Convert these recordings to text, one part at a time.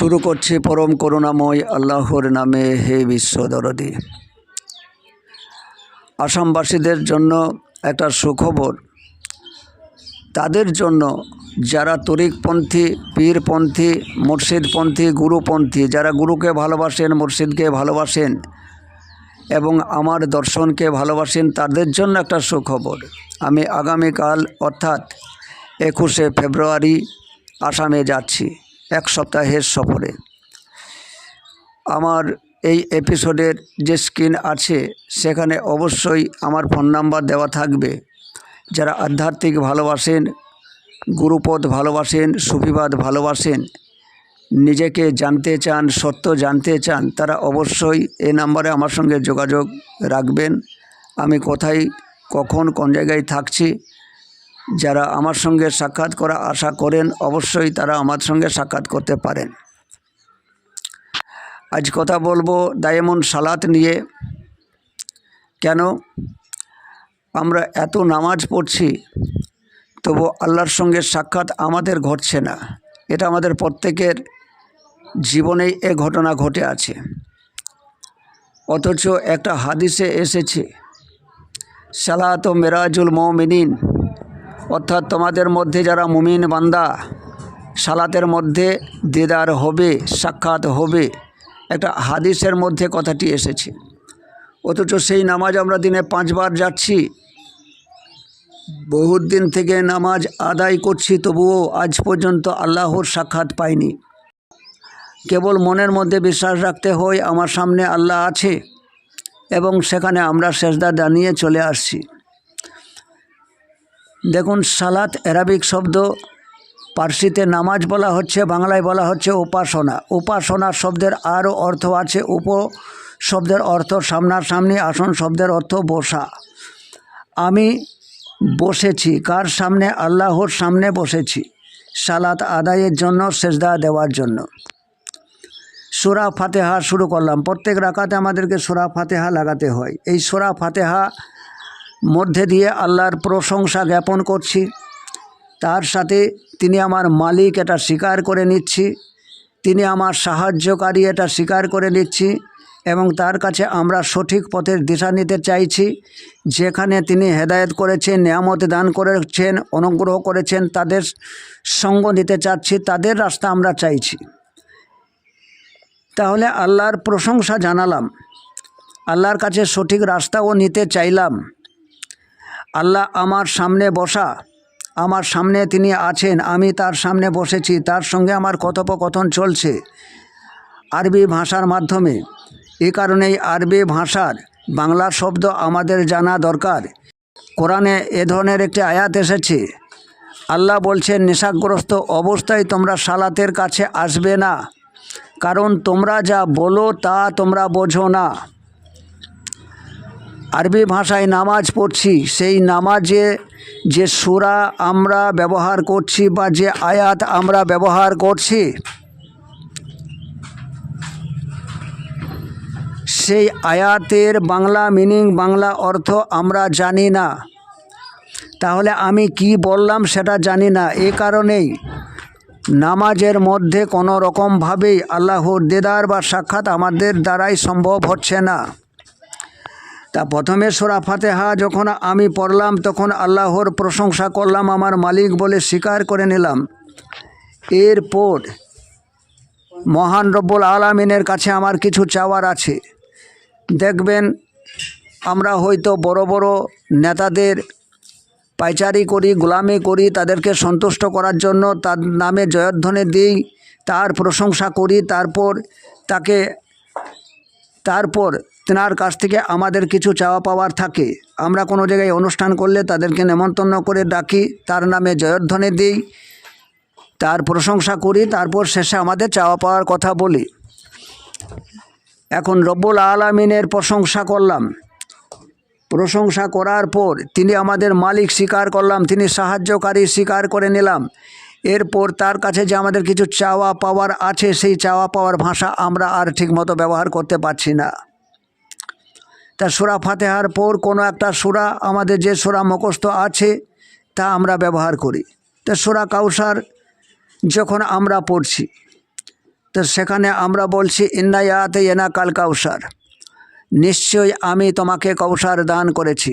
শুরু করছি পরম করুণাময় আল্লাহর নামে হে বিশ্ব দরদি। আসামবাসীদের জন্য একটা সুখবর। তাদের জন্য যারা তরিকপন্থী, পীরপন্থী, মুর্শিদপন্থী, গুরুপন্থী, যারা গুরুকে ভালোবাসেন, মুর্শিদকে ভালোবাসেন এবং আমার দর্শনকে ভালোবাসেন, তাদের জন্য একটা সুখবর। আমি আগামীকাল অর্থাৎ একুশে ফেব্রুয়ারি আসামে যাচ্ছি। এক সপ্তাহের সফরে। আমার এই এপিসোডের যে স্ক্রিন আছে, সেখানে অবশ্যই আমার ফোন নাম্বার দেওয়া থাকবে। যারা আধ্যাত্মিক ভালোবাসেন, গুরুপদ ভালোবাসেন, সুফিবাদ ভালোবাসেন, নিজেকে জানতে চান, সত্য জানতে চান, তারা অবশ্যই এই নাম্বারে আমার সঙ্গে যোগাযোগ রাখবেন। আমি কোথায়, কখন, কোন জায়গায় থাকছি যারা আমার সঙ্গে সাক্ষাৎ করা আশা করেন, অবশ্যই তারা আমার সঙ্গে সাক্ষাৎ করতে পারেন। আজ কথা বলব দায়েমন সালাত নিয়ে। কেন? আমরা এত নামাজ পড়ছি, তবু আল্লাহর সঙ্গে সাক্ষাৎ আমাদের ঘটছে না। এটা আমাদের প্রত্যেকের জীবনেই এ ঘটনা ঘটে আছে। অথচ একটা হাদিসে এসেছে, সালাত মেরাজুল মমিনিন অর্থাৎ তোমাদের মধ্যে যারা মুমিন বান্দা, সালাতের মধ্যে দিদার হবে, সাক্ষাৎ হবে। একটা হাদিসের মধ্যে কথাটি এসেছে। অথচ সেই নামাজ আমরা দিনে পাঁচবার যাচ্ছি। বহুত দিন থেকে নামাজ আদায় করছি, তবুও আজ পর্যন্ত আল্লাহর সাক্ষাৎ পাইনি। কেবল মনের মধ্যে বিশ্বাস রাখতে হয়, আমার সামনে আল্লাহ আছে এবং সেখানে আমরা সেজদা দাঁড়িয়ে চলে আসছি। দেখুন, সালাত অ্যারাবিক শব্দ। পার্সিতে নামাজ বলা হচ্ছে, বাংলায় বলা হচ্ছে উপাসনা। উপাসনা শব্দের আরও অর্থ আছে, উপ শব্দের অর্থ সামনাসামনি, আসন শব্দের অর্থ বসা। আমি বসেছি, কার সামনে? আল্লাহর সামনে বসেছি, সালাত আদায়ের জন্য, সেজদা দেওয়ার জন্য। সুরা ফাতেহা শুরু করলাম। প্রত্যেক রাকাতে আমাদেরকে সুরা ফাতেহা লাগাতে হয়। এই সুরা ফাতেহা মধ্যে দিয়ে আল্লাহর প্রশংসা জ্ঞাপন করছি। তার সাথে তিনি আমার মালিক এটা স্বীকার করে নিচ্ছি। তিনি আমার সাহায্যকারী এটা স্বীকার করে নিচ্ছি এবং তার কাছে আমরা সঠিক পথের দিশা নিতে চাইছি। যেখানে তিনি হেদায়েত করেছেন, নিয়ামত দান করেছেন, অনুগ্রহ করেছেন, তাদের সঙ্গ নিতে চাচ্ছি, তাদের রাস্তা আমরা চাইছি। তাহলে আল্লাহর প্রশংসা জানালাম। আল্লাহর কাছে সঠিক রাস্তাও নিতে চাইলাম। আল্লাহ আমার সামনে বসা, আমার সামনে তিনি আছেন, আমি তার সামনে বসেছি, তার সঙ্গে আমার কথোপকথন চলছে আরবি ভাষার মাধ্যমে। এ কারণেই আরবি ভাষার বাংলা শব্দ আমাদের জানা দরকার। কোরআনে এ ধরনের একটি আয়াত এসেছে, আল্লাহ বলছেন, নেশাগ্রস্ত অবস্থায় তোমরা সালাতের কাছে আসবে না, কারণ তোমরা যা বলো তা তোমরা বোঝো না। আরবি ভাষায় নামাজ পড়ছি, সেই নামাজে যে সুরা আমরা ব্যবহার করছি বা যে আয়াত আমরা ব্যবহার করছি, সেই আয়াতের বাংলা মিনিং বাংলা অর্থ আমরা জানি না। তাহলে আমি কি বললাম সেটা জানি না। এ কারণেই নামাজের মধ্যে কোনো রকমভাবেই আল্লাহর দেদার বা সাক্ষাৎ আমাদের দ্বারাই সম্ভব হচ্ছে না। তা প্রথমে সোরা ফাতেহা যখন আমি পড়লাম, তখন আল্লাহর প্রশংসা করলাম, আমার মালিক বলে স্বীকার করে নিলাম। এরপর মহান রব্বুল আলমিনের কাছে আমার কিছু চাওয়ার আছে। দেখবেন, আমরা হয়তো বড় বড় নেতাদের পাইচারি করি, গোলামি করি, তাদেরকে সন্তুষ্ট করার জন্য তার নামে জয়ধ্বনি দিই, তার প্রশংসা করি, তারপর তাকে, তারপর তেনার কাছ থেকে আমাদের কিছু চাওয়া পাওয়ার থাকে। আমরা কোনো জায়গায় অনুষ্ঠান করলে তাদেরকে নেমন্তন্ন করে ডাকি। তার নামে জয়ধ্বনি দিই। তার প্রশংসা করি। তারপর শেষে আমাদের চাওয়া পাওয়ার কথা বলি। এখন রব্বুল আলমিনের প্রশংসা করলাম। প্রশংসা করার পর তিনি আমাদের মালিক স্বীকার করলাম। তিনি সাহায্যকারী স্বীকার করে নিলাম। এরপর তার কাছে যে আমাদের কিছু চাওয়া পাওয়ার আছে, সেই চাওয়া পাওয়ার ভাষা আমরা আর ঠিকমতো ব্যবহার করতে পারছি না। তা সুরা ফাতেহার পর কোনো একটা সুরা আমাদের যে সুরা মুখস্থ আছে, তা আমরা ব্যবহার করি। তা সুরা কাউসার যখন আমরা পড়ছি, তো সেখানে আমরা বলছি ইন্নায়াতে এনা কাল কাউসার। নিশ্চয়ই আমি তোমাকে কৌসার দান করেছি।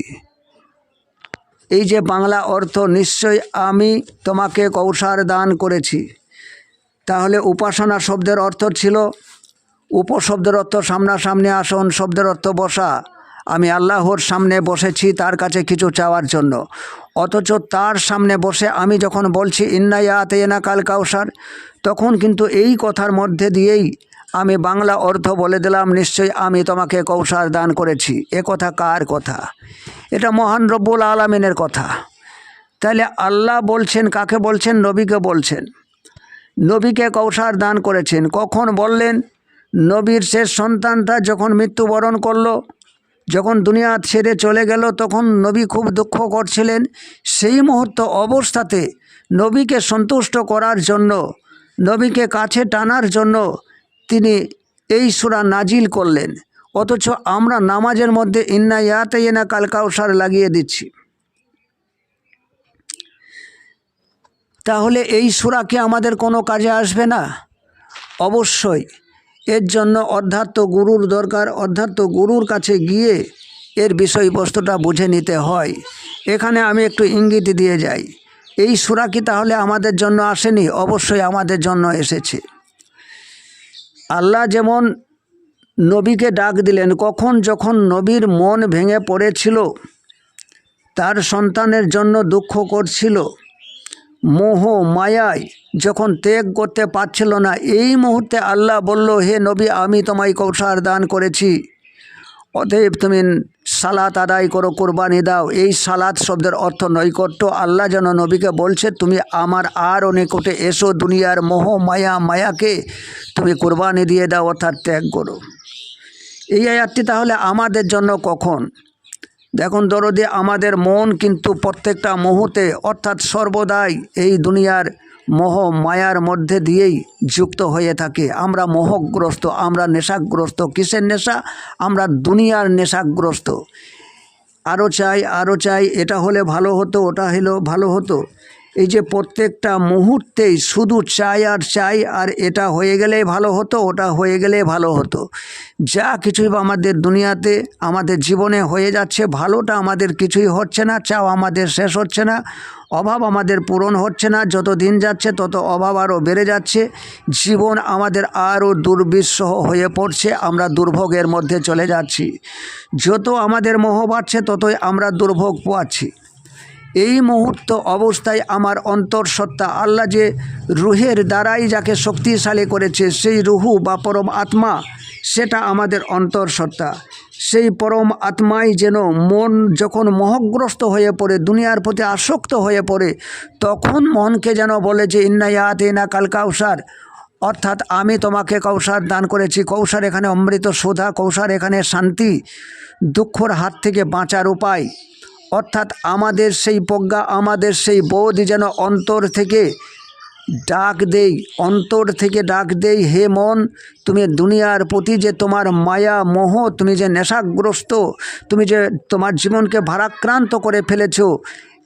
এই যে বাংলা অর্থ নিশ্চয় আমি তোমাকে কৌসার দান করেছি। তাহলে উপাসনা শব্দের অর্থ ছিল, উপশব্দের অর্থ সামনাসামনি আসন, শব্দের অর্থ বসা। আমি আল্লাহর সামনে বসেছি তার কাছে কিছু চাওয়ার জন্য। অথচ তার সামনে বসে আমি যখন বলছি ইন্নায়াত এনা কাল কাউসার তখন কিন্তু এই কথার মধ্যে দিয়েই আমি বাংলা অর্থ বলে দিলাম, নিশ্চয়ই আমি তোমাকে কৌসার দান করেছি। এ কথা কার কথা? এটা মহান রব্বুল আলমিনের কথা। তাহলে আল্লাহ বলছেন, কাকে বলছেন? নবীকে বলছেন। নবীকে কৌসার দান করেছেন। কখন বললেন? নবীর শেষ সন্তানটা যখন মৃত্যুবরণ করল যখন দুনিয়া ছেড়ে চলে গেল, তখন নবী খুব দুঃখ করছিলেন। সেই মুহূর্ত অবস্থাতে নবীকে সন্তুষ্ট করার জন্য, নবীকে কাছে টানার জন্য তিনি এই সুরা নাজিল করলেন। অথচ আমরা নামাজের মধ্যে ইন্না ইয়াতে ইনা কাল কাউসার লাগিয়ে দিচ্ছি। তাহলে এই সুরা কি আমাদের কোনো কাজে আসবে না? অবশ্যই। এর জন্য অধ্যাত্ম গুরুর দরকার। অধ্যাত্ম গুরুর কাছে গিয়ে এর বিষয়বস্তুটা বুঝে নিতে হয়। এখানে আমি একটু ইঙ্গিত দিয়ে যাই। এই সুরা কি তাহলে আমাদের জন্য আসেনি? অবশ্যই আমাদের জন্য এসেছে। আল্লাহ যেমন নবীকে ডাক দিলেন, কখন যখন নবীর মন ভেঙে পড়েছিল, তার সন্তানের জন্য দুঃখ করছিল। মোহ মায়ায় যখন ত্যাগ করতে পারছিল না, এই মুহূর্তে আল্লাহ বলল, হে নবী, আমি তোমায় কৌশার দান করেছি। অতএব তুমি সালাত আদায় করো, কোরবানি দাও। এই সালাত শব্দের অর্থ নৈকট্য। আল্লাহ যেন নবীকে বলছে, তুমি আমার আর অনেকটে এসো, দুনিয়ার মোহ, মায়া, মায়াকে তুমি কোরবানি দিয়ে দাও, অর্থাৎ ত্যাগ করো। এই আয়াতটি তাহলে আমাদের জন্য কখন? দেখুন, দরদে আমাদের মন কিন্তু প্রত্যেকটা মুহূর্তে, অর্থাৎ সর্বদাই এই দুনিয়ার মোহ মায়ার মধ্যে দিয়েই যুক্ত হয়ে থাকে। আমরা মোহগ্রস্ত, আমরা নেশাগ্রস্ত। কিসের নেশা? আমরা দুনিয়ার নেশাগ্রস্ত। আরও চাই আরও চাই, এটা হলে ভালো হতো, ওটা হলেও ভালো হতো। এই যে প্রত্যেকটা মুহূর্তেই শুধু চাই আর চাই, আর এটা হয়ে গেলেই ভালো হতো, ওটা হয়ে গেলেই ভালো হতো। যা কিছুই আমাদের দুনিয়াতে, আমাদের জীবনে হয়ে যাচ্ছে, ভালোটা আমাদের কিছুই হচ্ছে না, চাও আমাদের শেষ হচ্ছে না, অভাব আমাদের পূরণ হচ্ছে না, যত দিন যাচ্ছে তত অভাব আরও বেড়ে যাচ্ছে। জীবন আমাদের আরও দুর্বিষহ হয়ে পড়ছে, আমরা দুর্ভোগের মধ্যে চলে যাচ্ছি। যত আমাদের মোহ বাড়ছে, ততই আমরা দুর্ভোগ পাচ্ছি। এই মুহূর্ত অবস্থায় আমার অন্তঃসত্ত্বা আল্লাহ যে রুহের দ্বারাই যাকে শক্তিশালী করেছে, সেই রুহু বা পরম আত্মা, সেটা আমাদের অন্তঃসত্ত্বা। সেই পরম আত্মাই যেন মন যখন মোহগ্রস্ত হয়ে পড়ে, দুনিয়ার প্রতি আসক্ত হয়ে পড়ে, তখন মনকে যেন বলে যে ইন্নায়াত ইনা কাল কাউসার। অর্থাৎ আমি তোমাকে কৌসার দান করেছি। কৌসার এখানে অমৃত সোধা কৌসার এখানে শান্তি, দুঃখর হাত থেকে বাঁচার উপায়। অর্থাৎ আমাদের সেই প্রজ্ঞা, আমাদের সেই বোধ যেন অন্তর থেকে ডাক দেই, অন্তর থেকে ডাক দেই, হে মন, তুমি দুনিয়ার প্রতি যে তোমার মায়া, মোহ, তুমি যে নেশাগ্রস্ত, তুমি যে তোমার জীবনকে ভারাক্রান্ত করে ফেলেছ,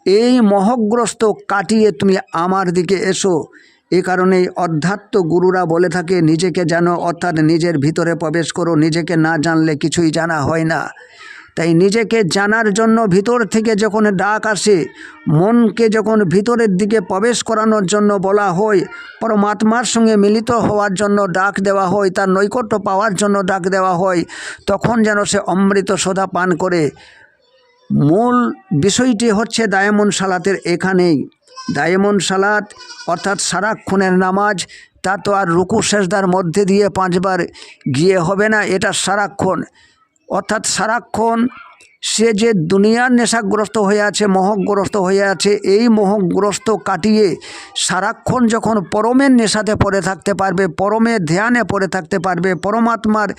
এই মোহগ্রস্ত কাটিয়ে তুমি আমার দিকে এসো। এ কারণেই অধ্যাত্ম গুরুরা বলে থাকে, নিজেকে জানো অর্থাৎ নিজের ভিতরে প্রবেশ করো, নিজেকে না জানলে কিছুই জানা হয় না। তাই নিজেকে জানার জন্য ভিতর থেকে যখন ডাক আসে, মনকে যখন ভিতরের দিকে প্রবেশ করানোর জন্য বলা হয়, পরমাত্মার সঙ্গে মিলিত হওয়ার জন্য ডাক দেওয়া হয়, তার নৈকট্য পাওয়ার জন্য ডাক দেওয়া হয়, তখন যেন সে অমৃত সোধা পান করে। মূল বিষয়টি হচ্ছে দায়মন সালাতের এখানেই। দায়মন সালাত অর্থাৎ সারাক্ষণের নামাজ, তা তো আর রুকু শেষদার মধ্যে দিয়ে পাঁচবার গিয়ে হবে না, এটা সারাক্ষণ। অর্থাৎ সারাক্ষণ সে যে দুনিয়ার নেশাগ্রস্ত হয়ে আছে, মোহগ্রস্ত হয়ে আছে, এই মোহগ্রস্ত কাটিয়ে সারাক্ষণ যখন পরমের নেশাতে পড়ে থাকতে পারবে, পরমের ধ্যানে পড়ে থাকতে পারবে, পরমাত্মার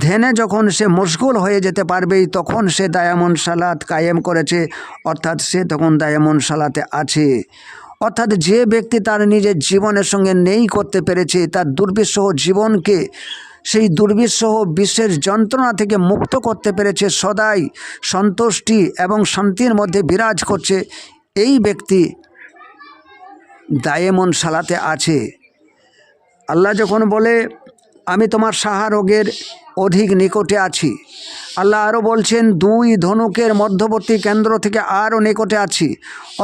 ধ্যানে যখন সে মশগুল হয়ে যেতে পারবেই, তখন সে দায়ামন সালাত কায়েম করেছে, অর্থাৎ সে তখন দায়ামন সালাতে আছে। অর্থাৎ যে ব্যক্তি তার নিজের জীবনের সঙ্গে নেই করতে পেরেছে, তার দুর্বিষহ জীবনকে সেই দুর্বিষহ বিশ্বের যন্ত্রণা থেকে মুক্ত করতে পেরেছে সদাই সন্তুষ্টি এবং শান্তির মধ্যে বিরাজ করছে এই ব্যক্তি দায়েমন সালাতে আছে। আল্লাহ যখন বলে, আমি তোমার সাহা রোগের অধিক নিকটে আছি। আল্লাহ আরও বলছেন, দুই ধনুকের মধ্যবর্তী কেন্দ্র থেকে আরও নিকটে আছি।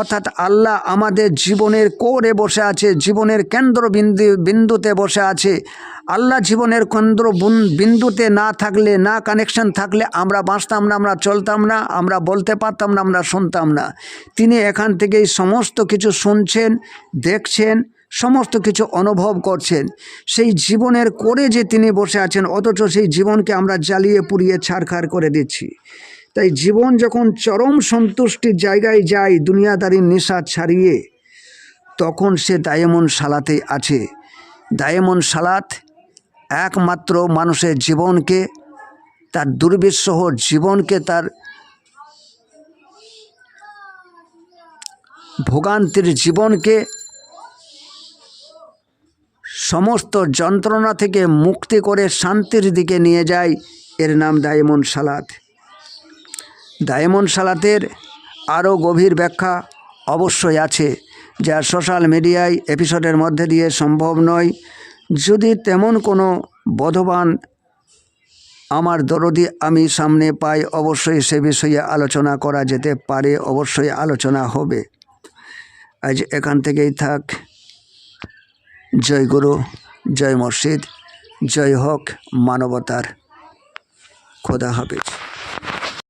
অর্থাৎ আল্লাহ আমাদের জীবনের কোরে বসে আছে, জীবনের কেন্দ্র বিন্দু বিন্দুতে বসে আছে। আল্লাহ জীবনের কেন্দ্র বিন্দুতে না থাকলে, না কানেকশন থাকলে আমরা বাঁচতাম না, আমরা চলতাম না, আমরা বলতে পারতাম না, আমরা শুনতাম না। তিনি এখান থেকেই সমস্ত কিছু শুনছেন, দেখছেন সমস্ত কিছু অনুভব করছেন। সেই জীবনের করে যে তিনি বসে আছেন, অথচ সেই জীবনকে আমরা জ্বালিয়ে পুড়িয়ে ছাড়খাড় করে দিচ্ছি। তাই জীবন যখন চরম সন্তুষ্টির জায়গায় যায় দুনিয়াদারির নেশা ছাড়িয়ে, তখন সে দায়মন সালাতে আছে। দায়মন সালাত একমাত্র মানুষের জীবনকে, তার দুর্বিষহ জীবনকে, তার ভোগান্তির জীবনকে সমস্ত যন্ত্রণা থেকে মুক্তি করে শান্তির দিকে নিয়ে যায়। এর নাম দায়মন সালাত। দায়মন সালাতের আরও গভীর ব্যাখ্যা অবশ্যই আছে, যা সোশ্যাল মিডিয়ায় এপিসোডের মধ্যে দিয়ে সম্ভব নয়। যদি তেমন কোনো বোধবান আমার দরদি আমি সামনে পাই, অবশ্যই সে বিষয়ে আলোচনা করা যেতে পারে, অবশ্যই আলোচনা হবে। আজ এখান থেকেই থাক। জয় গুরু জয় মসজিদ জয় হক মানবতার খোদা হাফিজ।